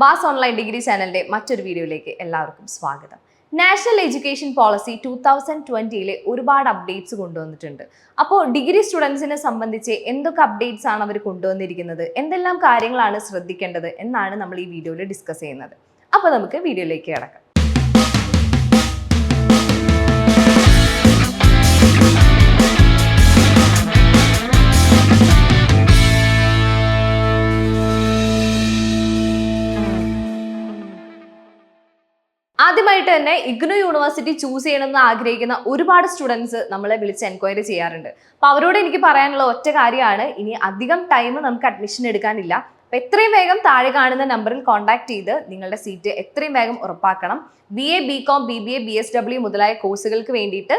Bass online degree ചാനലിന്റെ മറ്റൊരു വീഡിയോയിലേക്ക് എല്ലാവർക്കും സ്വാഗതം. National education policy two thousand ട്വന്റിയിലെ ഒരുപാട് അപ്ഡേറ്റ്സ് കൊണ്ടുവന്നിട്ടുണ്ട്. അപ്പോൾ ഡിഗ്രി സ്റ്റുഡൻസിനെ സംബന്ധിച്ച് എന്തൊക്കെ അപ്ഡേറ്റ്സ് ആണ് അവർ കൊണ്ടുവന്നിരിക്കുന്നത്? എന്തെല്ലാം കാര്യങ്ങളാണ് ശ്രദ്ധിക്കേണ്ടത്? എന്നാണ് നമ്മൾ ഈ വീഡിയോയിൽ ഡിസ്കസ് ചെയ്യുന്നത്. അപ്പോൾ നമുക്ക് വീഡിയോയിലേക്ക് കിടക്കാം. ആദ്യമായിട്ട് തന്നെ ഇഗ്നു യൂണിവേഴ്സിറ്റി ചൂസ് ചെയ്യണമെന്ന് ആഗ്രഹിക്കുന്ന ഒരുപാട് സ്റ്റുഡൻസ് നമ്മളെ വിളിച്ച് എൻക്വയറി ചെയ്യാറുണ്ട്. അപ്പോൾ അവരോട് എനിക്ക് പറയാനുള്ള ഒറ്റ കാര്യമാണ് ഇനി അധികം ടൈം നമുക്ക് അഡ്മിഷൻ എടുക്കാനില്ല. അപ്പോൾ എത്രയും വേഗം താഴെ കാണുന്ന നമ്പറിൽ കോൺടാക്ട് ചെയ്ത് നിങ്ങളുടെ സീറ്റ് എത്രയും വേഗം ഉറപ്പാക്കണം. B A B com B B A B S W മുതലായ കോഴ്സുകൾക്ക് വേണ്ടിയിട്ട്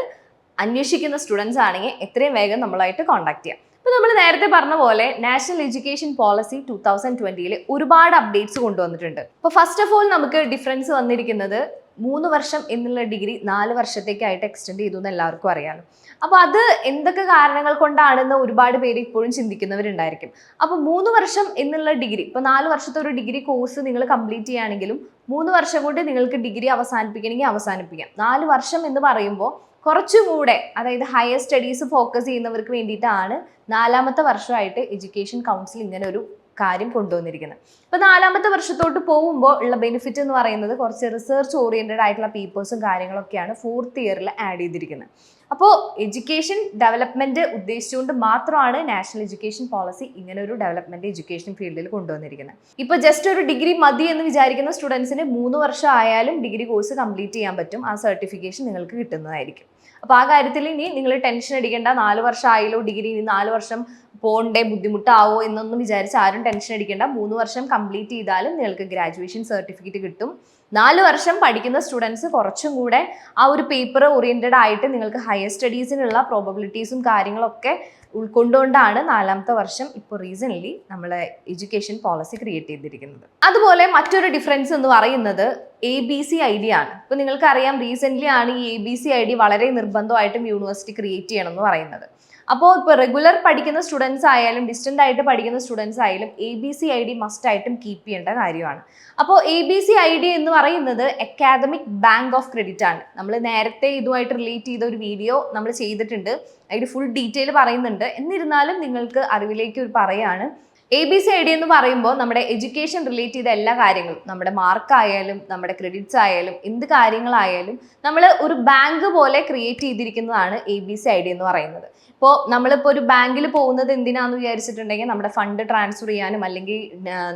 അന്വേഷിക്കുന്ന സ്റ്റുഡൻസ് ആണെങ്കിൽ എത്രയും വേഗം നമ്മളായിട്ട് കോൺടാക്ട് ചെയ്യാം. ഇപ്പോൾ നമ്മൾ നേരത്തെ പറഞ്ഞ പോലെ national education policy two thousand ട്വന്റിയിൽ ഒരുപാട് അപ്ഡേറ്റ്സ് കൊണ്ടുവന്നിട്ടുണ്ട്. അപ്പോൾ ഫസ്റ്റ് ഓഫ് ഓൾ നമുക്ക് ഡിഫറൻസ് വന്നിരിക്കുന്നത് മൂന്ന് വർഷം എന്നുള്ള ഡിഗ്രി നാല് വർഷത്തേക്കായിട്ട് എക്സ്റ്റെൻഡ് ചെയ്തു എന്ന് എല്ലാവർക്കും അറിയാലോ. അപ്പോൾ അത് എന്തൊക്കെ കാരണങ്ങൾ കൊണ്ടാണെന്ന് ഒരുപാട് പേര് ഇപ്പോഴും ചിന്തിക്കുന്നവരുണ്ടായിരിക്കും. അപ്പോൾ മൂന്ന് വർഷം എന്നുള്ള ഡിഗ്രി ഇപ്പോൾ നാല് വർഷത്തെ ഒരു ഡിഗ്രി കോഴ്സ് നിങ്ങൾ കംപ്ലീറ്റ് ചെയ്യുകയാണെങ്കിലും മൂന്ന് വർഷം കൊണ്ട് നിങ്ങൾക്ക് ഡിഗ്രി അവസാനിപ്പിക്കണമെങ്കിൽ അവസാനിപ്പിക്കാം. നാല് വർഷം എന്ന് പറയുമ്പോൾ കുറച്ചും കൂടെ അതായത് ഹയർ സ്റ്റഡീസ് ഫോക്കസ് ചെയ്യുന്നവർക്ക് വേണ്ടിയിട്ടാണ് നാലാമത്തെ വർഷമായിട്ട് എഡ്യൂക്കേഷൻ കൗൺസിൽ ഇങ്ങനെ ഒരു കാര്യം കൊണ്ടുവന്നിരിക്കുന്നത്. അപ്പോൾ നാലാമത്തെ വർഷത്തോട്ട് പോകുമ്പോൾ ഉള്ള ബെനിഫിറ്റ് എന്ന് പറയുന്നത് കുറച്ച് റിസർച്ച് ഓറിയന്റഡ് ആയിട്ടുള്ള പേപ്പേഴ്സും കാര്യങ്ങളൊക്കെയാണ് ഫോർത്ത് ഇയറിൽ ആഡ് ചെയ്തിരിക്കുന്നത്. അപ്പോൾ എഡ്യൂക്കേഷൻ ഡെവലപ്മെന്റ് ഉദ്ദേശിച്ചുകൊണ്ട് മാത്രമാണ് നാഷണൽ എഡ്യൂക്കേഷൻ പോളിസി ഇങ്ങനെ ഒരു ഡെവലപ്മെന്റ് എഡ്യൂക്കേഷൻ ഫീൽഡിൽ കൊണ്ടുവന്നിരിക്കുന്നത്. ഇപ്പോൾ ജസ്റ്റ് ഒരു ഡിഗ്രി മതി എന്ന് വിചാരിക്കുന്ന സ്റ്റുഡൻസിന് മൂന്ന് വർഷം ആയാലും ഡിഗ്രി കോഴ്സ് കംപ്ലീറ്റ് ചെയ്യാൻ പറ്റും. ആ സർട്ടിഫിക്കേഷൻ നിങ്ങൾക്ക് കിട്ടുന്നതായിരിക്കും. അപ്പോൾ ആ കാര്യത്തിൽ ഇനി നിങ്ങൾ ടെൻഷൻ അടിക്കേണ്ട. നാല് വർഷം ആയാലോ ഡിഗ്രി ഇനി നാല് വർഷം പോകണ്ടേ ബുദ്ധിമുട്ടാവോ എന്നൊന്നും വിചാരിച്ച് ആരും ടെൻഷൻ അടിക്കേണ്ട. മൂന്ന് വർഷം കംപ്ലീറ്റ് ചെയ്താലും നിങ്ങൾക്ക് ഗ്രാജുവേഷൻ സർട്ടിഫിക്കറ്റ് കിട്ടും. നാല് വർഷം പഠിക്കുന്ന സ്റ്റുഡൻസ് കുറച്ചും കൂടെ ആ ഒരു പേപ്പർ ഓറിയന്റഡ് ആയിട്ട് നിങ്ങൾക്ക് ഹയർ സ്റ്റഡീസിനുള്ള പ്രോബബിലിറ്റീസും കാര്യങ്ങളൊക്കെ ഉൾക്കൊണ്ടുകൊണ്ടാണ് നാലാമത്തെ വർഷം ഇപ്പോൾ റീസൻലി നമ്മൾ എഡ്യൂക്കേഷൻ പോളിസി ക്രിയേറ്റ് ചെയ്തിരിക്കുന്നത്. അതുപോലെ മറ്റൊരു ഡിഫറൻസ് എന്ന് പറയുന്നത് A B C I D ആണ്. ഇപ്പോൾ നിങ്ങൾക്കറിയാം റീസെന്റ്ലി ആണ് ഈ A B C I D വളരെ നിർബന്ധമായിട്ടും യൂണിവേഴ്സിറ്റി ക്രിയേറ്റ് ചെയ്യണം എന്ന് പറയുന്നത്. അപ്പോൾ ഇപ്പോൾ റെഗുലർ പഠിക്കുന്ന സ്റ്റുഡൻസ് ആയാലും ഡിസ്റ്റന്റ് ആയിട്ട് പഠിക്കുന്ന സ്റ്റുഡൻസ് ആയാലും A B C I D must ആയിട്ടും കീപ്പ് ചെയ്യേണ്ട കാര്യമാണ്. അപ്പോൾ A B C I D എന്ന് പറയുന്നത് അക്കാദമിക് ബാങ്ക് ഓഫ് ക്രെഡിറ്റ് ആണ്. നമ്മൾ നേരത്തെ ഇതുമായിട്ട് റിലേറ്റ് ചെയ്ത ഒരു വീഡിയോ നമ്മൾ ചെയ്തിട്ടുണ്ട്. അതിൽ ഫുൾ ഡീറ്റെയിൽ പറയുന്നുണ്ട്. എന്നിരുന്നാലും നിങ്ങൾക്ക് അറിവിലേക്ക് ഒരു പറയാണ്. A B C I D എന്ന് പറയുമ്പോൾ നമ്മുടെ എഡ്യൂക്കേഷൻ റിലേറ്റ് ചെയ്ത എല്ലാ കാര്യങ്ങളും. നമ്മുടെ മാർക്ക് ആയാലും നമ്മുടെ ക്രെഡിറ്റ്സ് ആയാലും എന്ത് കാര്യങ്ങളായാലും നമ്മൾ ഒരു ബാങ്ക് പോലെ create ചെയ്തിരിക്കുന്നതാണ് A B C I D എന്ന് പറയുന്നത്. ഇപ്പോൾ നമ്മളിപ്പോൾ ഒരു ബാങ്കിൽ പോകുന്നത് എന്തിനാന്ന് വിചാരിച്ചിട്ടുണ്ടെങ്കിൽ നമ്മുടെ ഫണ്ട് ട്രാൻസ്ഫർ ചെയ്യാനും അല്ലെങ്കിൽ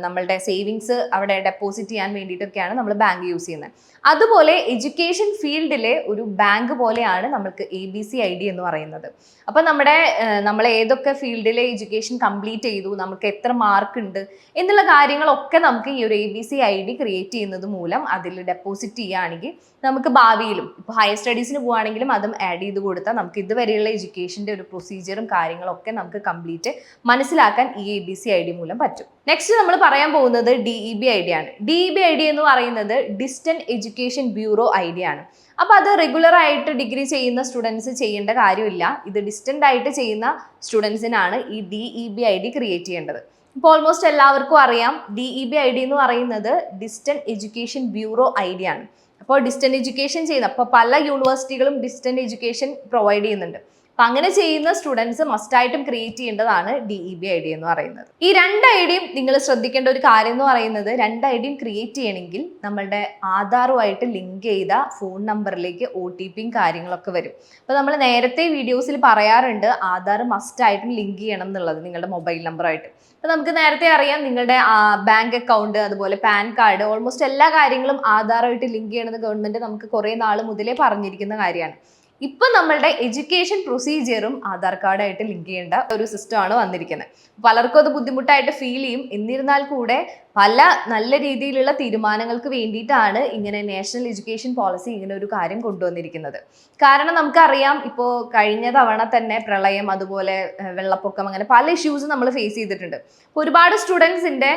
നമ്മളുടെ സേവിങ്സ് അവിടെ ഡെപ്പോസിറ്റ് ചെയ്യാൻ വേണ്ടിയിട്ടൊക്കെയാണ് നമ്മൾ ബാങ്ക് യൂസ് ചെയ്യുന്നത്. അതുപോലെ എഡ്യൂക്കേഷൻ ഫീൽഡിലെ ഒരു ബാങ്ക് പോലെയാണ് നമ്മൾക്ക് A B C I D എന്ന് പറയുന്നത്. അപ്പോൾ നമ്മുടെ നമ്മൾ ഏതൊക്കെ ഫീൽഡിലെ എഡ്യൂക്കേഷൻ കംപ്ലീറ്റ് ചെയ്തു നമുക്ക് എത്ര മാർക്ക് ഉണ്ട് എന്നുള്ള കാര്യങ്ങളൊക്കെ നമുക്ക് ഈ ഒരു A B C I D create ചെയ്യുന്നത് മൂലം അതിൽ ഡെപ്പോസിറ്റ് ചെയ്യുകയാണെങ്കിൽ നമുക്ക് ഭാവിയിലും ഇപ്പോൾ ഹയർ സ്റ്റഡീസിന് പോവുകയാണെങ്കിലും അതും ആഡ് ചെയ്ത് കൊടുത്താൽ നമുക്ക് ഇതുവരെയുള്ള എഡ്യൂക്കേഷന്റെ ഒരു പ്രൊസീജിയറും കാര്യങ്ങളൊക്കെ നമുക്ക് കംപ്ലീറ്റ് മനസ്സിലാക്കാൻ ഈ A B C I D മൂലം പറ്റും. നെക്സ്റ്റ് നമ്മൾ പറയാൻ പോകുന്നത് D E B I D ആണ്. D E B I D എന്ന് പറയുന്നത് distant education bureau I D ആണ്. അപ്പോൾ അത് റെഗുലർ ആയിട്ട് ഡിഗ്രി ചെയ്യുന്ന സ്റ്റുഡൻസ് ചെയ്യേണ്ട കാര്യമില്ല. ഇത് ഡിസ്റ്റന്റ് ആയിട്ട് ചെയ്യുന്ന സ്റ്റുഡൻസിനാണ് ഈ D E B I D create ചെയ്യേണ്ടത്. ഇപ്പോൾ ഓൾമോസ്റ്റ് എല്ലാവർക്കും അറിയാം D E B I D എന്ന് പറയുന്നത് distant education bureau I D ആണ്. അപ്പോൾ ഡിസ്റ്റന്റ് എഡ്യൂക്കേഷൻ ചെയ്യുന്ന അപ്പോൾ പല യൂണിവേഴ്സിറ്റികളും ഡിസ്റ്റന്റ് എഡ്യൂക്കേഷൻ പ്രൊവൈഡ് ചെയ്യുന്നുണ്ട്. അപ്പം അങ്ങനെ ചെയ്യുന്ന സ്റ്റുഡൻസ് മസ്റ്റായിട്ടും ക്രിയേറ്റ് ചെയ്യേണ്ടതാണ് D E B I D എന്ന് പറയുന്നത്. ഈ രണ്ട് ഐ ഡിയും നിങ്ങൾ ശ്രദ്ധിക്കേണ്ട ഒരു കാര്യം എന്ന് പറയുന്നത് രണ്ട് ഐ ഡിയും ക്രിയേറ്റ് ചെയ്യണമെങ്കിൽ നമ്മളുടെ ആധാറുമായിട്ട് ലിങ്ക് ചെയ്ത ഫോൺ നമ്പറിലേക്ക് ഒ ടി പിയും കാര്യങ്ങളൊക്കെ വരും. അപ്പോൾ നമ്മൾ നേരത്തെ വീഡിയോസിൽ പറയാറുണ്ട് ആധാർ മസ്റ്റായിട്ടും ലിങ്ക് ചെയ്യണം എന്നുള്ളത് നിങ്ങളുടെ മൊബൈൽ നമ്പറായിട്ട് അപ്പോൾ നമുക്ക് നേരത്തെ അറിയാം നിങ്ങളുടെ ബാങ്ക് അക്കൗണ്ട് അതുപോലെ പാൻ കാർഡ് ഓൾമോസ്റ്റ് എല്ലാ കാര്യങ്ങളും ആധാറുമായിട്ട് ലിങ്ക് ചെയ്യണമെന്ന് ഗവൺമെന്റ് നമുക്ക് കുറേ നാൾ മുതലേ പറഞ്ഞിരിക്കുന്ന കാര്യമാണ്. ഇപ്പൊ നമ്മളുടെ എഡ്യൂക്കേഷൻ പ്രൊസീജിയറും ആധാർ കാർഡായിട്ട് ലിങ്ക് ചെയ്യേണ്ട ഒരു സിസ്റ്റമാണ് വന്നിരിക്കുന്നത്. പലർക്കും അത് ബുദ്ധിമുട്ടായിട്ട് ഫീൽ ചെയ്യും. എന്നിരുന്നാൽ കൂടെ പല നല്ല രീതിയിലുള്ള തീരുമാനങ്ങൾക്ക് വേണ്ടിയിട്ടാണ് ഇങ്ങനെ നാഷണൽ എഡ്യൂക്കേഷൻ പോളിസി ഇങ്ങനെ ഒരു കാര്യം കൊണ്ടുവന്നിരിക്കുന്നത്. കാരണം നമുക്കറിയാം ഇപ്പോൾ കഴിഞ്ഞ തവണ തന്നെ പ്രളയം അതുപോലെ വെള്ളപ്പൊക്കം അങ്ങനെ പല ഇഷ്യൂസ് നമ്മൾ ഫേസ് ചെയ്തിട്ടുണ്ട്. ഒരുപാട് സ്റ്റുഡൻസിന്റെ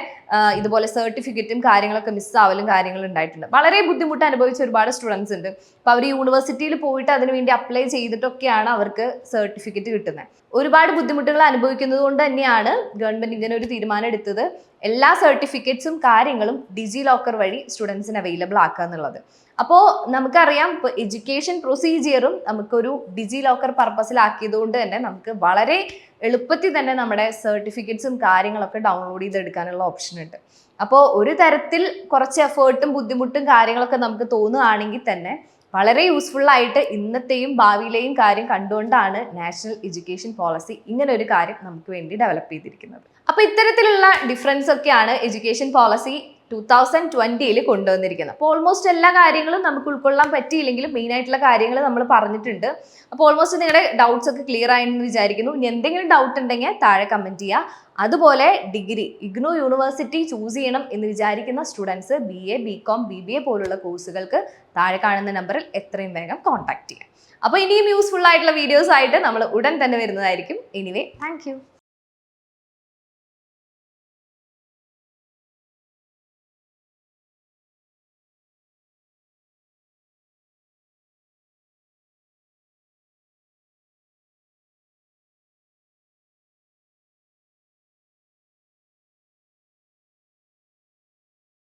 ഇതുപോലെ സർട്ടിഫിക്കറ്റും കാര്യങ്ങളൊക്കെ മിസ്സാവലും കാര്യങ്ങളും ഉണ്ടായിട്ടുണ്ട്. വളരെ ബുദ്ധിമുട്ട് അനുഭവിച്ച ഒരുപാട് സ്റ്റുഡൻസ് ഉണ്ട്. അപ്പോൾ അവർ യൂണിവേഴ്സിറ്റിയിൽ പോയിട്ട് അതിന് വേണ്ടി അപ്ലൈ ചെയ്തിട്ടൊക്കെയാണ് അവർക്ക് സർട്ടിഫിക്കറ്റ് കിട്ടുന്നത് ഒരുപാട് ബുദ്ധിമുട്ടുകൾ അനുഭവിക്കുന്നത് കൊണ്ട് തന്നെയാണ് ഗവൺമെന്റ് ഇങ്ങനെ ഒരു തീരുമാനം എടുത്തത്. എല്ലാ സർട്ടിഫിക്കറ്റ്സും കാര്യങ്ങളും ഡിജി ലോക്കർ വഴി സ്റ്റുഡൻസിന് അവൈലബിൾ ആക്കുക എന്നുള്ളത്. അപ്പോൾ നമുക്കറിയാം ഇപ്പോൾ എഡ്യൂക്കേഷൻ പ്രൊസീജിയറും നമുക്കൊരു ഡിജി ലോക്കർ പർപ്പസിലാക്കിയതുകൊണ്ട് തന്നെ നമുക്ക് വളരെ എളുപ്പത്തിൽ തന്നെ നമ്മുടെ സർട്ടിഫിക്കറ്റ്സും കാര്യങ്ങളൊക്കെ ഡൗൺലോഡ് ചെയ്തെടുക്കാനുള്ള ഓപ്ഷൻ ഉണ്ട്. അപ്പോൾ ഒരു തരത്തിൽ കുറച്ച് എഫേർട്ടും ബുദ്ധിമുട്ടും കാര്യങ്ങളൊക്കെ നമുക്ക് തോന്നുകയാണെങ്കിൽ തന്നെ വളരെ യൂസ്ഫുൾ ആയിട്ട് ഇന്നത്തെയും ഭാവിയിലെയും കാര്യം കണ്ടുകൊണ്ടാണ് നാഷണൽ എഡ്യൂക്കേഷൻ പോളിസി ഇങ്ങനെ ഒരു കാര്യം നമുക്ക് വേണ്ടി ഡെവലപ്പ് ചെയ്തിരിക്കുന്നത്. അപ്പൊ ഇത്തരത്തിലുള്ള ഡിഫറൻസ് ഒക്കെയാണ് എഡ്യൂക്കേഷൻ പോളിസി ടൂ തൗസൻഡ് ട്വന്റിയിൽ കൊണ്ടുവന്നിരിക്കുന്നത്. അപ്പോൾ ഓൾമോസ്റ്റ് എല്ലാ കാര്യങ്ങളും നമുക്ക് ഉൾക്കൊള്ളാൻ പറ്റിയില്ലെങ്കിലും മെയിൻ ആയിട്ടുള്ള കാര്യങ്ങൾ നമ്മൾ പറഞ്ഞിട്ടുണ്ട്. അപ്പോൾ ഓൾമോസ്റ്റ് നിങ്ങളുടെ ഡൗട്ട്സ് ഒക്കെ ക്ലിയർ ആയെന്ന് വിചാരിക്കുന്നു. ഇനി എന്തെങ്കിലും ഡൗട്ട് ഉണ്ടെങ്കിൽ താഴെ കമന്റ് ചെയ്യുക അതുപോലെ ഡിഗ്രി ഇഗ്നോ യൂണിവേഴ്സിറ്റി ചൂസ് ചെയ്യണം എന്ന് വിചാരിക്കുന്ന students B A B com B B A പോലുള്ള കോഴ്സുകൾക്ക് താഴെ കാണുന്ന നമ്പറിൽ എത്രയും വേഗം കോൺടാക്ട് ചെയ്യാം. അപ്പോൾ ഇനിയും യൂസ്ഫുൾ ആയിട്ടുള്ള വീഡിയോസ് ആയിട്ട് നമ്മൾ ഉടൻ തന്നെ വരുന്നതായിരിക്കും. Anyway thank